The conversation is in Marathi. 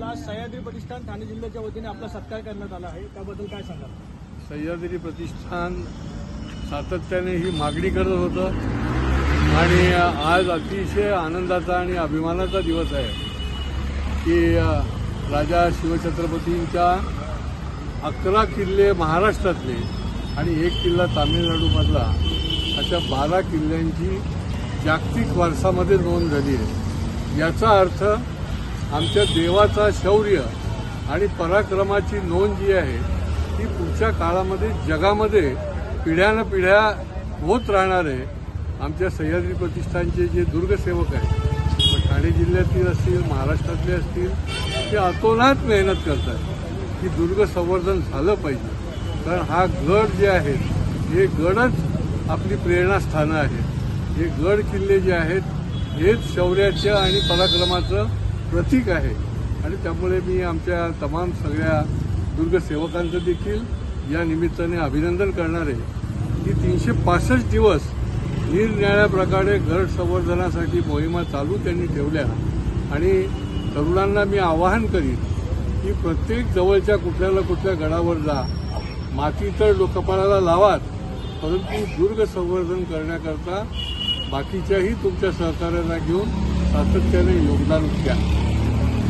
काय सह्याद्री प्रतिष्ठान ठाणे जिल्ह्याच्या वतीने आपला सत्कार करण्यात आला त्याबद्दल काय सह्याद्री प्रतिष्ठान सातत्याने ही मागणी करत होतं आणि आज अतिशय आनंदाचा आणि अभिमानाचा दिवस आहे की राजा शिवछत्रपतींच्या अकरा किल्ले महाराष्ट्रातले आणि एक किल्ला तामिळनाडूमधला अशा बारा किल्ल्यांची जागतिक वारसामध्ये नोंद झाली आहे. याचा अर्थ आमच्या देवाचा शौर्य आणि पराक्रमाची नोंद जी आहे ती पुढच्या काळामध्ये जगामध्ये पिढ्यानं पिढ्या होत राहणार आहे. आमच्या सह्याद्री प्रतिष्ठानचे जे दुर्गसेवक आहेत ठाणे जिल्ह्यातील असतील महाराष्ट्रातले असतील ते अतोनात मेहनत करतात. की दुर्ग संवर्धन झालं पाहिजे. कारण हा गड जे आहे हे गडच आपली प्रेरणास्थानं आहेत. हे गड किल्ले जे आहेत हेच शौर्याचं आणि पराक्रमाचं प्रतीक आहे. आणि त्यामुळे मी आमच्या तमाम सगळ्या दुर्गसेवकांचं देखील या निमित्ताने अभिनंदन करणार आहे. की तीनशे पासष्ट दिवस निरनिराळ्या प्रकारे गड संवर्धनासाठी मोहिमा चालू त्यांनी ठेवल्या. आणि तरुणांना मी आवाहन करीन की प्रत्येक जवळच्या कुठल्या ना कुठल्या गडावर जा माती तर लोकपाळाला लावाच परंतु दुर्ग संवर्धन करण्याकरता बाकीच्याही तुमच्या सहकार्याला घेऊन सातत्याने योगदान द्या.